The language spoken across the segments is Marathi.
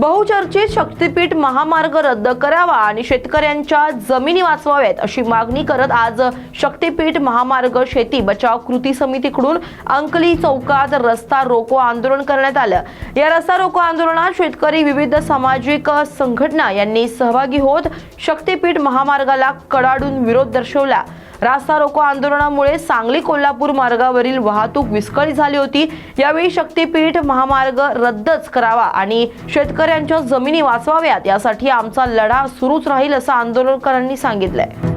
बहुचर्चित शक्तीपीठ महामार्ग रद्द करावा आणि शेतकऱ्यांच्या जमिनी वाचवाव्यात अशी मागणी करत आज शक्तीपीठ महामार्ग शेती बचाव कृती समितीकडून अंकली चौकात रस्ता रोको आंदोलन करण्यात आलं. या रस्ता रोको आंदोलनात शेतकरी विविध सामाजिक संघटना यांनी सहभागी होत शक्तीपीठ महामार्गाला कडाडून विरोध दर्शवला. रास्ता रोको आंदोलनामुळे सांगली कोल्हापूर मार्गावरील वाहतूक विस्कळीत झाली होती. यावेळी शक्तीपीठ महामार्ग रद्दच करावा आणि शेतकऱ्यांच्या जमिनी वाचवाव्यात यासाठी आमचा लढा सुरूच राहील असं आंदोलनकारांनी सांगितलंय.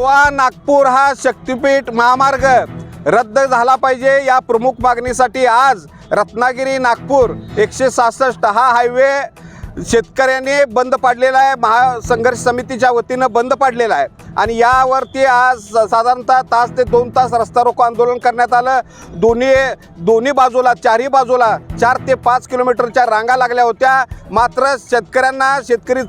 गोवा नागपूर हा शक्तीपीठ महामार्ग रद्द झाला पाहिजे या प्रमुख मागणीसाठी आज रत्नागिरी नागपूर एकशे सहासष्ट हा हायवे शेतकऱ्यांनी बंद पाडलेला आहे. महासंघर्ष समितीच्या वतीनं बंद पाडलेला आहे. आणि यावरती आज स- साधारणतः तास ते दोन तास रस्ता रोको आंदोलन करण्यात आलं. दोन्ही दोन्ही बाजूला चारही बाजूला चार ते पाच किलोमीटरच्या रांगा लागल्या होत्या. मात्र शेतकऱ्यांना शेतकरी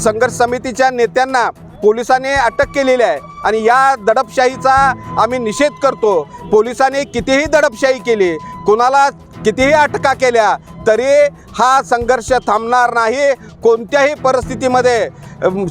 संघर्ष समितीच्या नेत्यांना पोलिसांनी अटक केलेली आहे. आणि या दडपशाहीचा आम्ही निषेध करतो. पोलिसांनी कितीही दडपशाही केली कोणाला कितीही अटका केल्या तरी हा संघर्ष थांबणार नाही. कोणत्याही परिस्थितीमध्ये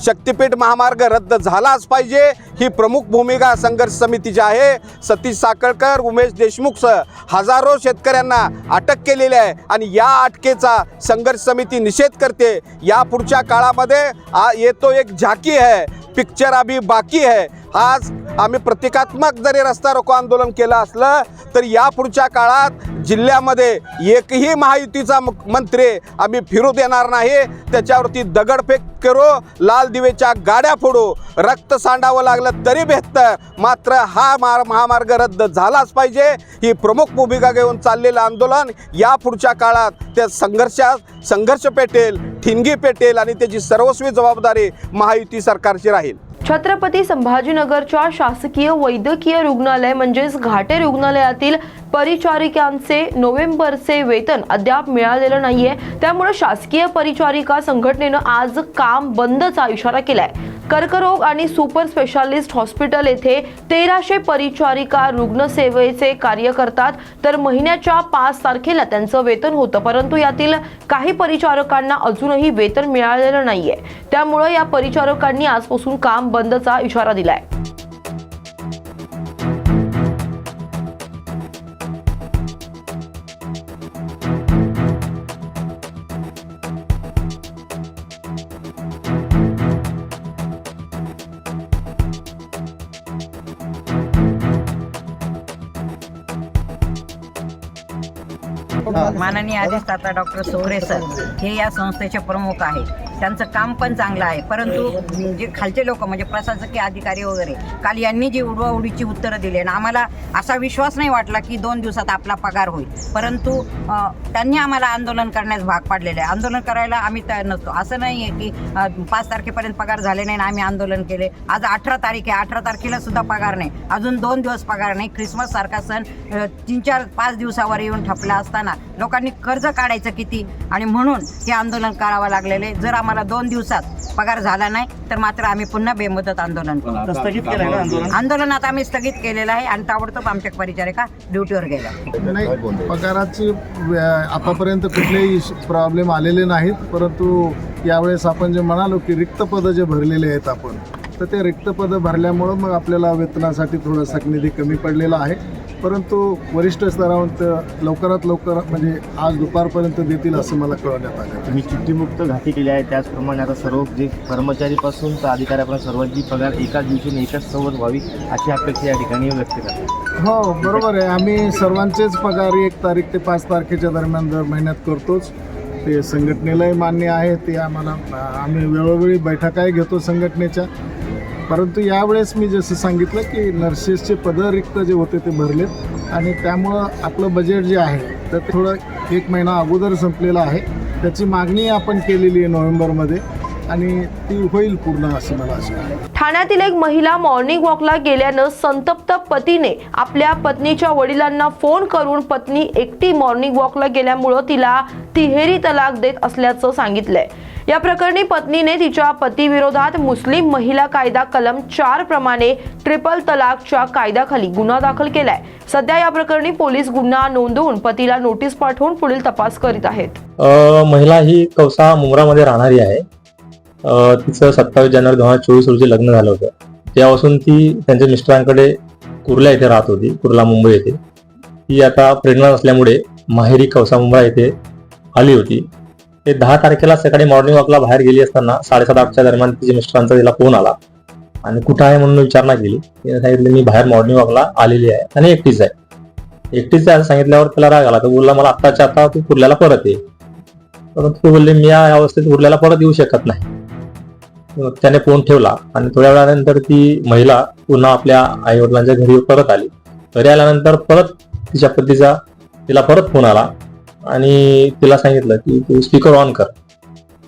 शक्तिपीठ महामार्ग रद्द झालाच पाहिजे. ही प्रमुख भूमिका संघर्ष समितीची आहे. सतीश साकळकर उमेश देशमुखसह हजारो शेतकऱ्यांना अटक केलेली आहे. आणि या अटकेचा संघर्ष समिती निषेध करते. या पुढच्या काळामध्ये आ येतो एक झाकी आहे. पिक्चर अभी बाकी आहे आज आम्ही प्रतिकात्मक जरी रस्ता रोको आंदोलन केलं असलं तर या पुढच्या काळात जिल्ह्यामध्ये एकही महायुतीचा मंत्री आम्ही फिरू देणार नाही. त्याच्यावरती दगडफेक करू लाल दिवेच्या गाड्या फोडू रक्त सांडावं लागलं तरी बेहतर मात्र हा मार महामार्ग रद्द झालाच पाहिजे. ही प्रमुख भूमिका घेऊन चाललेलं आंदोलन या पुढच्या काळात त्या संघर्षात संघर्ष पेटेल ठिणगी पेटेल आणि त्याची सर्वस्वी जबाबदारी महायुती सरकारची राहील. छत्रपती संभाजीनगरच्या शासकीय वैद्यकीय रुग्णालय म्हणजेच घाटे रुग्णालयातील परिचारिकांचे नोव्हेंबरचे वेतन अद्याप मिळालेलं नाहीये. त्यामुळे शासकीय परिचारिका संघटनेनं आज काम बंदचा इशारा केलाय. कर्करोग आणि सुपर स्पेशालिस्ट हॉस्पिटल येथे तेराशे परिचारिका रुग्णसेवेचे कार्य करतात. तर महिन्याच्या पाच तारखेला त्यांचं वेतन होतं. परंतु यातील काही परिचारकांना अजूनही वेतन मिळालेलं नाहीये. त्यामुळं या परिचारकांनी आजपासून काम बंदचा इशारा दिलाय. माननीय अधिष्ठाता डॉक्टर सोरे सर हे या संस्थेचे प्रमुख आहेत. त्यांचं काम पण चांगलं आहे. परंतु जे खालचे लोक म्हणजे प्रशासकीय अधिकारी वगैरे काल यांनी जी उडवाउडीची उत्तरं दिली आणि आम्हाला असा विश्वास नाही वाटला की दोन दिवसात आपला पगार होईल. परंतु त्यांनी आम्हाला आंदोलन करण्यास भाग पाडलेलं आहे. आंदोलन करायला आम्ही तयार नसतो. असं नाही आहे की पाच तारखेपर्यंत पगार झाले नाही आणि आम्ही आंदोलन केले. आज अठरा तारीख आहे. अठरा तारखेला सुद्धा पगार नाही. अजून दोन दिवस पगार नाही. ख्रिसमस सारखा सण तीन चार पाच दिवसावर येऊन ठपला असताना लोकांनी कर्ज काढायचं किती? आणि म्हणून हे आंदोलन करावं लागलेले जर आम्हाला दोन दिवसात पगार झाला नाही तर मात्र आम्ही पुन्हा बेमुदत आंदोलन करू. स्थगित केलंय ना आंदोलन आंदोलन? आता आम्ही स्थगित केलेलं आहे आणि ताबडतोब आमच्या परिचारिका ड्युटीवर गेल्या नाही पगाराची आतापर्यंत कुठलेही प्रॉब्लेम आलेले नाहीत. परंतु यावेळेस आपण जे म्हणालो की रिक्त पदं जे भरलेले आहेत आपण तर ते रिक्त पदं भरल्यामुळं मग आपल्याला वेतनासाठी थोडासा निधी कमी पडलेला आहे. परंतु वरिष्ठ स्तरावर लवकरात लवकर म्हणजे आज दुपारपर्यंत देतील असं मला कळवण्यात आलं. तुम्ही चिठ्ठीमुक्त घाटी केली आहे. त्याचप्रमाणे आता सर्व जे कर्मचारीपासून तर अधिकाऱ्यापर्यंत सर्वांची पगार एकाच दिवशी एकाच सोबत व्हावी अशी अपेक्षा या ठिकाणी व्यक्त करतात. हो बरोबर आहे. आम्ही सर्वांचेच पगार एक तारीख ते पाच तारखेच्या दरम्यान दर महिन्यात करतोच. ते संघटनेलाही मान्य आहे. ते आम्हाला आम्ही वेळोवेळी बैठकाही घेतो संघटनेच्या. परंतु यावेळेस मी जसं सांगितलं की नर्सेसचे पदं रिक्त जे होते ते भरलेत आणि त्यामुळं आपलं बजेट जे आहे तर थोडं एक महिना अगोदर संपलेलं आहे. त्याची मागणी आपण केलेली आहे नोव्हेंबरमध्ये आणि ती होईल पूर्ण असं मला असं ठाण्यातील एक महिला मॉर्निंग वॉकला गेल्यानं संतप्त पतीने आपल्या पत्नीच्या वडिलांना फोन करून पत्नी एकटी मॉर्निंग वॉकला गेल्यामुळं तिला तिहेरी तलाक देत असल्याचं सांगितलंय. या प्रकरणी पत्नीने तिच्या पतीविरोधात मुस्लिम महिला कायदा कलम चार प्रमाणे ट्रिपल तलाकच्या कायद्याखाली गुन्हा दाखल केलाय. सध्या या प्रकरणी पोलीस गुन्हा नोंदवून पतीला नोटीस पाठवून पुढील तपास करीत आहेत. महिला ही कौसा मुंब्रामध्ये राहणारी आहे. तिचं सत्तावीस जानेवारी दोन हजार चोवीस रोजी लग्न झालं होतं. तेव्हापासून ती त्यांच्या मिस्टरांकडे कुर्ला येथे राहत होती कुर्ला मुंबई येथे. ती आता प्रेरणा असल्यामुळे माहेरी कौसा मुंब्रा येथे आली होती. ते दहा तारखेला सकाळी मॉर्निंग वॉकला बाहेर गेली असताना साडेसात आठच्या दरम्यान तिच्या मिस्टरांचा तिला फोन आला. आणि कुठं आहे म्हणून विचारणा केली. तिने सांगितलं मी बाहेर मॉर्निंग वॉकला आलेली आहे. आणि एकटीच आहे. एकटीच आहे सांगितल्यावर त्याला राग आला. तो बोलला मला आत्ताच्या आता तू कुर्ल्याला परत ये. परंतु तू बोलले मी या अवस्थेत उरल्याला परत येऊ शकत नाही. त्याने फोन ठेवला आणि थोड्या वेळानंतर ती महिला पुन्हा आपल्या आई वडिलांच्या घरी परत आली. घरी आल्यानंतर परत तिच्या पतीचा तिला परत फोन आला. आणि तिला सांगितलं की तू स्पीकर ऑन कर.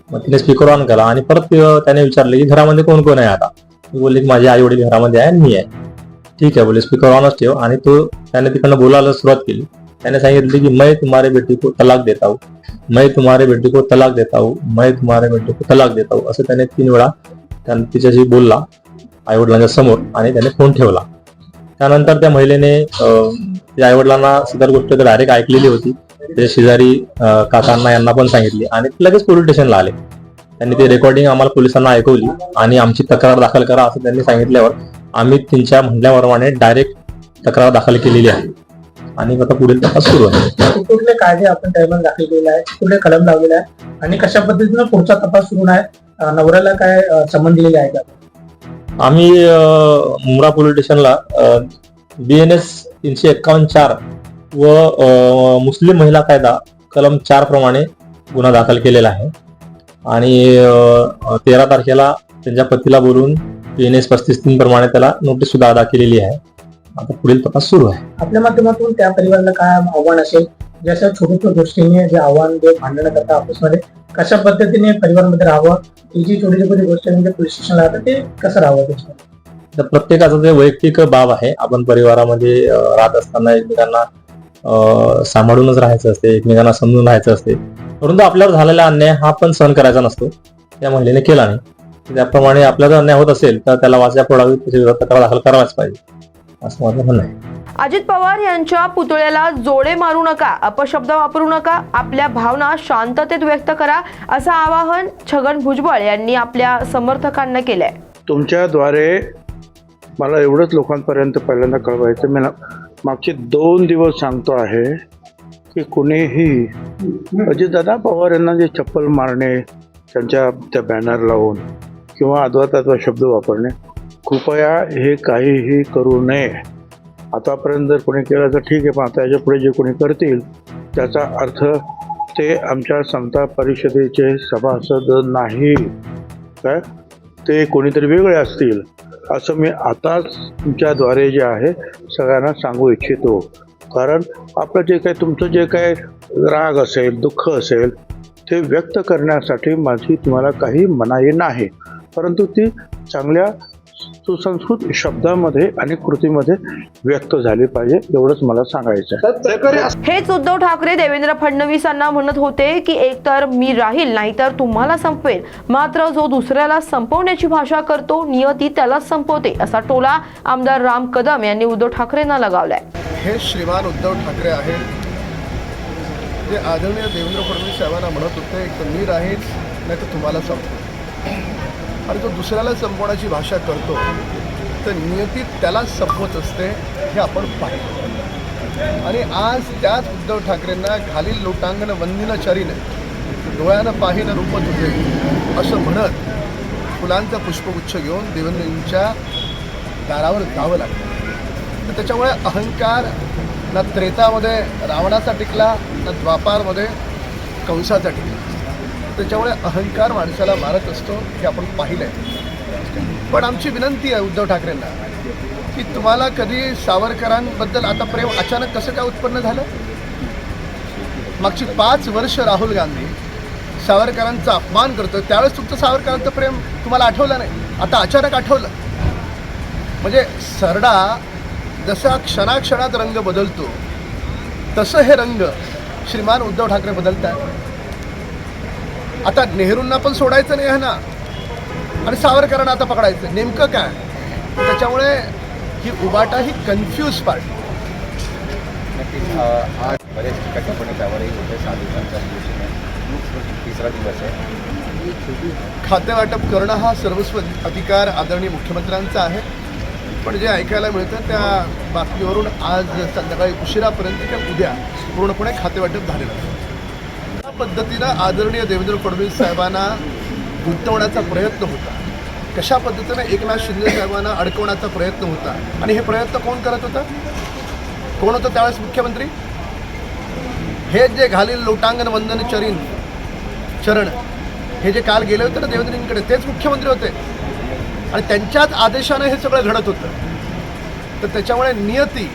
मग तिने स्पीकर ऑन केला आणि परत त्याने विचारलं की घरामध्ये कोण कोण आहे आता? मी बोलले की माझे आई वडील घरामध्ये आहे आणि मी आहे. ठीक आहे बोले स्पीकर ऑनच ठेव. आणि तो त्याने तिकडनं बोलायला सुरुवात केली. त्याने सांगितले की मैं तुम्हारे बेटी को तलाक देता हूँ. मैं तुम्हारे बेटी को तलाक देता हूँ. मैं तुम्हारे बेटी को तलाक देता हूँ. असं त्याने तीन वेळा त्याने तिच्याशी बोलला आई वडिलांच्या समोर आणि त्याने फोन ठेवला. त्यानंतर त्या महिलेने आई वडिलांना सदर गोष्ट डायरेक्ट ऐकलेली होती. ते शेजारी काकांना यांना पण सांगितली. आणि लगेच पोलीस स्टेशनला आले. त्यांनी ते रेकॉर्डिंग आम्हाला पोलिसांना ऐकवली आणि आमची तक्रार दाखल करा असं त्यांनी सांगितल्यावर आम्ही त्यांच्या म्हणण्याप्रमाणे डायरेक्ट तक्रार दाखल केलेली आहे. आणि आता पुढील तपास सुरू आहे. कुठले कायदे आपण त्यामध्ये दाखल केले आहे कुठले कलम लावलेले आहे आणि कशा पद्धतीनं पुढचा तपास सुरू आहे? नवऱ्याला काय समन दिलेले आहे का आम्ही अं, मुंब्रा पोलीस स्टेशनला बी एन एस तीनशे एक्कावन्न चार व मुस्लिम महिला कायदा कलम चार प्रमाणे गुन्हा दाखल केलेला आहे. आणि तेरा तारखेला त्यांच्या पतीला बोलून एन एस पस्तीस तीन प्रमाणे त्याला नोटीस सुद्धा अदा केलेली आहे. आता पुढील तपास सुरू आहे. आपल्या माध्यमातून त्या परिवाराला काय आव्हान असेल? जसं छोट्या छोट्या गोष्टीने जे आव्हान जे भांडणं करतात आपसमध्ये कशा पद्धतीने परिवारमध्ये राहावं? ही जी छोटी छोटी गोष्ट म्हणजे पोलीस स्टेशनला राहतं ते कसं राहावं त्याच्यामध्ये? तर प्रत्येकाचं ते वैयक्तिक बाब आहे आपण परिवारामध्ये राहत असताना एकमेकांना सांभाळूनच राहायचं असते एकमेकांना समजून राहायचं असते. परंतु आपल्यावर झालेला अन्याय हा पण सहन करायचा नसतो. त्या महिलेने केला नाही. त्याप्रमाणे आपला जर अन्याय होत असेल तर त्याला वाचा फोडावी त्याच्या विरोधात तक्रार दाखल करायलाच पाहिजे. असं माझं म्हणणं आहे. अजित पवार यांच्या पुतळ्याला जोडे मारू नका अपशब्द वापरू नका आपल्या भावना शांततेत व्यक्त करा असं आवाहन छगन भुजबळ यांनी आपल्या समर्थकांना केलंय. तुमच्याद्वारे मला एवढंच लोकांपर्यंत पहिल्यांदा कळवायचं मी मागचे दोन दिवस सांगतो आहे की कुणीही अजितदादा पवार यांना जे चप्पल मारणे त्यांच्या त्या बॅनर लावून किंवा अद्वा शब्द वापरणे कृपया हे काहीही करू नये. आतापर्यंत जर कोणी केलं तर ठीक आहे पण आता याच्यापुढे जे कोणी करतील त्याचा अर्थ ते आमच्या समता परिषदेचे सभासद नाही. काय? ते कोणीतरी वेगळे असतील. असं मी आताच तुमच्याद्वारे जे आहे सगळ्यांना सांगू इच्छितो. कारण आपलं जे काही तुमचं जे काय राग असेल दुःख असेल ते व्यक्त करण्यासाठी माझी तुम्हाला काही मनाई नाही. परंतु ती चांगल्या सुसंस्कृत शब्दामध्ये आणि कृतीमध्ये व्यक्त झाली पाहिजे एवढंच मला सांगायचं हेच उद्धव ठाकरे देवेंद्र फडणवीसांना म्हणत होते की एकतर मी राहील नाहीतर तुम्हाला संपवेल. मात्र जो दुसऱ्याला संपवण्याची भाषा करतो नियती त्यालाच संपवते असा टोला आमदार राम कदम यांनी उद्धव ठाकरेंना लगावलाय. हे श्रीमान उद्धव ठाकरे आहेत. जे आदरणीय देवेंद्र फडणवीस साहेबांना म्हणत होते एक तर मी राहील नाही तर तुम्हाला संपतो आणि तो दुसऱ्याला संपवण्याची भाषा करतो तर नियती त्याला संपवत असते हे आपण पाहिलं. आणि आज त्याच उद्धव ठाकरेंना खालील लोटांगण वंदिनाचारीने डोळ्यानं पाहिनं रूपत होते असं म्हणत फुलांचा पुष्पगुच्छ घेऊन देवेंद्रजींच्या दारावर जावं लागतं तर त्याच्यामुळे अहंकार ना त्रेतामध्ये रावणाचा टिकला ना द्वापारमध्ये कंसाचा टिकला. त्याच्यामुळे अहंकार माणसाला मारत असतो हे आपण पाहिलं आहे पण आमची विनंती आहे उद्धव ठाकरेंना की तुम्हाला कधी सावरकरांबद्दल आता प्रेम अचानक कसं काय उत्पन्न झालं? मागची पाच वर्ष राहुल गांधी सावरकरांचा अपमान करतो त्यावेळेस तुमचं सावरकरांचं प्रेम तुम्हाला आठवलं नाही. आता अचानक आठवलं. म्हणजे सरडा जसा क्षणाक्षणात रंग बदलतो तसं हे रंग श्रीमान उद्धव ठाकरे बदलतात आता नेहरूंना पण सोडायचं नाही आहे ना? आणि सावरकरांना आता पकडायचं. नेमकं काय? त्याच्यामुळे ही उबाटा ही कन्फ्यूज पार्टी आज बरेच ठिकाणी त्यावरही होते सहा दिवसांच्या तिसरा दिवस आहे. खातेवाटप करणं हा सर्वस्व अधिकार आदरणीय मुख्यमंत्र्यांचा आहे. पण जे ऐकायला मिळतं त्या बातमीवरून आज संध्याकाळी उशिरापर्यंत किंवा उद्या पूर्णपणे खातेवाटप झालेलं आहे पद्धतीनं आदरणीय देवेंद्र फडणवीस साहेबांना गुंतवण्याचा प्रयत्न होता. कशा पद्धतीनं एकनाथ शिंदे साहेबांना अडकवण्याचा प्रयत्न होता? आणि हे प्रयत्न कोण करत होता? कोण होतं त्यावेळेस मुख्यमंत्री? हे जे घालील लोटांगण वंदन चरिन चरण हे जे काल गेले होते ना देवेंद्रजींकडे तेच मुख्यमंत्री होते. आणि त्यांच्याच आदेशानं हे सगळं घडत होतं. तर त्याच्यामुळे नियती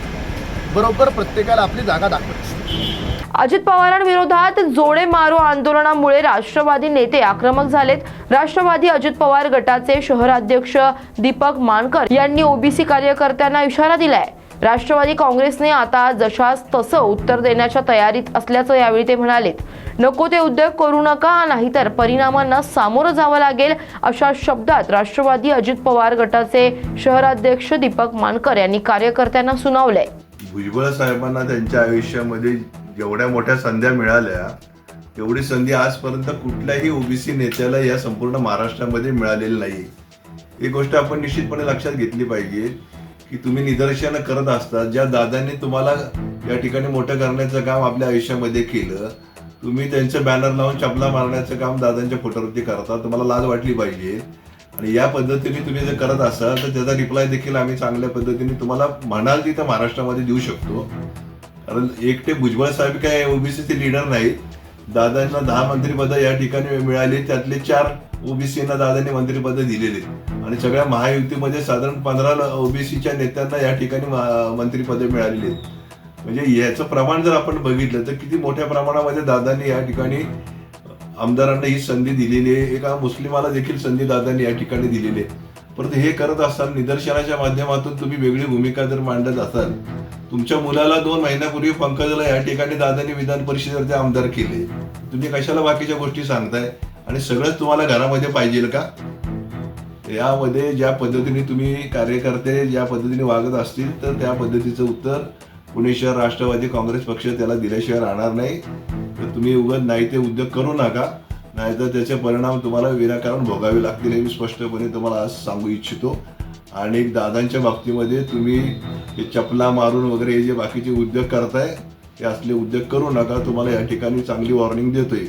बरोबर प्रत्येकाला आपली जागा दाखवत असते. अजित पवारांविरोधात जोडे मारो आंदोलनामुळे राष्ट्रवादी नेते आक्रमक झालेत. राष्ट्रवादी अजित पवार गटाचे शहराध्यक्ष दीपक मानकर यांनी ओबीसी कार्यकर्त्यांना इशारा दिलाय. राष्ट्रवादी काँग्रेसने आता जशास तसं उत्तर देण्याच्या तयारीत असल्याचं यावेळी ते म्हणालेत. नको ते उद्योग करू नका नाहीतर परिणामांना सामोरं जावं लागेल अशा शब्दात राष्ट्रवादी अजित पवार गटाचे शहराध्यक्ष दीपक मानकर यांनी कार्यकर्त्यांना सुनावलंय. भुजबळ साहेबांना त्यांच्या आयुष्यामध्ये जेवढ्या मोठ्या संध्या मिळाल्या तेवढी संधी आजपर्यंत कुठल्याही ओबीसी नेत्याला या संपूर्ण महाराष्ट्रामध्ये मिळालेली नाही. ही गोष्ट आपण निश्चितपणे लक्षात घेतली पाहिजे की तुम्ही निदर्शनं करत असता ज्या दादांनी तुम्हाला या ठिकाणी मोठं करण्याचं काम आपल्या आयुष्यामध्ये केलं तुम्ही त्यांचं बॅनर लावून चपला मारण्याचं काम दादांच्या फोटोवरती करता तुम्हाला लाज वाटली पाहिजे. आणि या पद्धतीने तुम्ही जर करत असाल तर त्याचा रिप्लाय देखील आम्ही चांगल्या पद्धतीने तुम्हाला म्हणाल तिथं महाराष्ट्रामध्ये देऊ शकतो. कारण एकटे भुजबळ साहेब काय ओबीसीचे लिडर नाहीत. दादांना दहा मंत्रिपद या ठिकाणी मिळाली त्यातले चार ओबीसीना दादांनी मंत्रिपद दिलेले. आणि सगळ्या महायुतीमध्ये साधारण पंधरा ओबीसीच्या नेत्यांना या ठिकाणी मा- मंत्रिपदे मिळालेली आहेत. म्हणजे याचं प्रमाण जर आपण बघितलं तर किती मोठ्या प्रमाणामध्ये दादांनी या ठिकाणी आमदारांना ही संधी दिलेली आहे. एका मुस्लिमाला देखील संधी दादांनी या ठिकाणी दिलेली आहे. परंतु हे करत असताना निदर्शनाच्या माध्यमातून तुम्ही वेगळी भूमिका जर मांडत असाल तुमच्या मुलाला दोन महिन्यापूर्वी पंकजला या ठिकाणी दादानी विधान परिषदेचे आमदार केले. तुम्ही कशाला बाकीच्या गोष्टी सांगताय? आणि सगळंच तुम्हाला घरामध्ये पाहिजे का? यामध्ये ज्या पद्धतीने तुम्ही कार्यकर्ते ज्या पद्धतीने वागत असतील तर त्या पद्धतीचं उत्तर पुणे शहर राष्ट्रवादी काँग्रेस पक्ष त्याला दिल्याशिवाय राहणार नाही. तर तुम्ही उगत नाही ते उद्योग करू नका. नाहीतर त्याचे परिणाम तुम्हाला विनाकारण भोगावे लागतील हे मी स्पष्टपणे तुम्हाला आज सांगू इच्छितो. आणि दादांच्या बाबतीमध्ये तुम्ही हे चपला मारून वगैरे हे जे बाकीचे उद्योग करताय ते असले उद्योग करू नका तुम्हाला या ठिकाणी चांगली वॉर्निंग देतोय.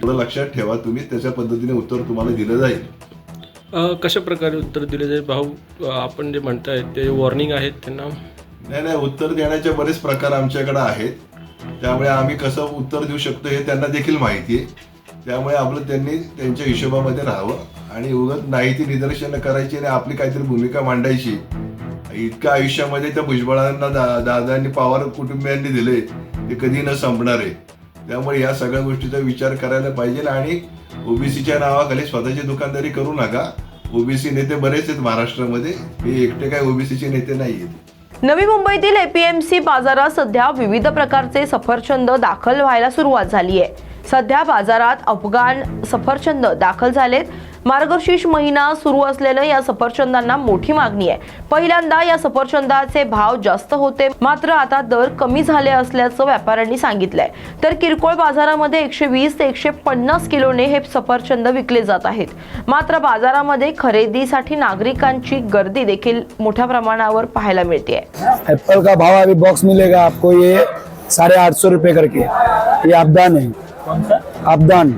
थोडं लक्षात ठेवा तुम्ही त्याच्या पद्धतीने उत्तर तुम्हाला दिलं जाईल. कशा प्रकारे उत्तर दिले जाईल? भाऊ आपण जे म्हणताय ते वॉर्निंग आहेत त्यांना? नाही नाही उत्तर देण्याचे बरेच प्रकार आमच्याकडे आहेत. त्यामुळे आम्ही कसं उत्तर देऊ शकतो हे त्यांना देखील माहिती आहे. त्यामुळे आपलं त्यांनी त्यांच्या हिशोबामध्ये राहावं. आणि उगत नाही ती निदर्शनं करायची आणि आपली काहीतरी भूमिका मांडायची. इतक्या आयुष्यामध्ये त्या भुजबळांना दा दादांनी पवार कुटुंबियांनी दिले ते कधी न संपणार. आहे त्यामुळे या सगळ्या गोष्टीचा विचार करायला पाहिजे आणि ओबीसीच्या नावाखाली स्वतःची दुकानदारी करू नका. ओबीसी नेते बरेच आहेत महाराष्ट्रामध्ये हे एकटे काय ओबीसीचे नेते नाही आहेत नवी मुंबईतील एपीएमसी बाजारात सध्या विविध प्रकारचे सफरचंद दाखल व्हायला सुरुवात झाली आहे सध्या बाजारात अफगाण सफरचंद दाखल झालेत. मार्गशीर्ष महिना सुरू असलेलं या सफरचंदांना मोठी मागणी आहे. पहिल्यांदा या सफरचंदाचे भाव जास्त होते. मात्र आता दर कमी झाले असल्याचं व्यापाऱ्यांनी सांगितलंय. तर किरकोळ बाजारामध्ये एकशे वीस ते एकशे पन्नास किलोने हे सफरचंद विकले जात आहेत. मात्र बाजारामध्ये खरेदीसाठी नागरिकांची गर्दी देखील मोठ्या प्रमाणावर पाहायला मिळते. ऍपल का भाव अभी बॉक्स मिलेगा आपको ये साढ़े आठ सौ रुपये करके. ये आपदान है आपदान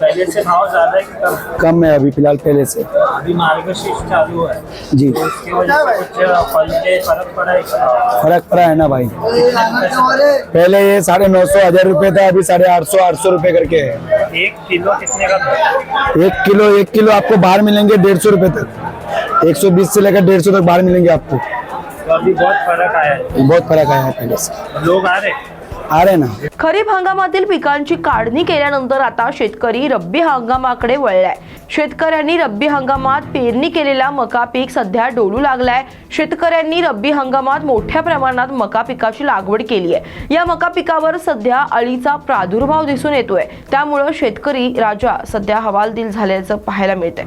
पहले से भाव ज़्यादा है कि कम? कम है अभी फ़िलहाल पहले से। अभी मार्गशीर्ष चालू है। जी। तो उसकी वजह से कुछ फल पे फ़र्क पड़ा है फ़र्क पड़ा है ना भाई। पहले ये साढ़े नौ सौ हज़ार रूपए था अभी साढ़े आठ सौ आठ सौ रूपए करके है। एक किलो कितने का? एक किलो एक किलो आपको बाहर मिलेंगे डेढ़ सौ रूपए तक। एक सौ बीस से लेकर डेढ़ सौ तक बाहर मिलेंगे आपको। तो अभी बहुत फ़र्क आया है। बहुत फ़र्क आया है पहले से। लोग आ रहे ना खरीप हंगामातील पिकांची काढणी केल्यानंतर आता शेतकरी रब्बी हंगामाकडे वळलाय. शेतकऱ्यांनी रब्बी हंगामात पेरणी केलेला मका पीक सध्या डोलू लागलाय. शेतकऱ्यांनी रब्बी हंगामात मोठ्या प्रमाणात मका पिकाची लागवड केली आहे. या मका पिकावर सध्या अळीचा प्रादुर्भाव दिसून येतोय. त्यामुळं शेतकरी राजा सध्या हवालदिल झाल्याचं पाहायला मिळतंय.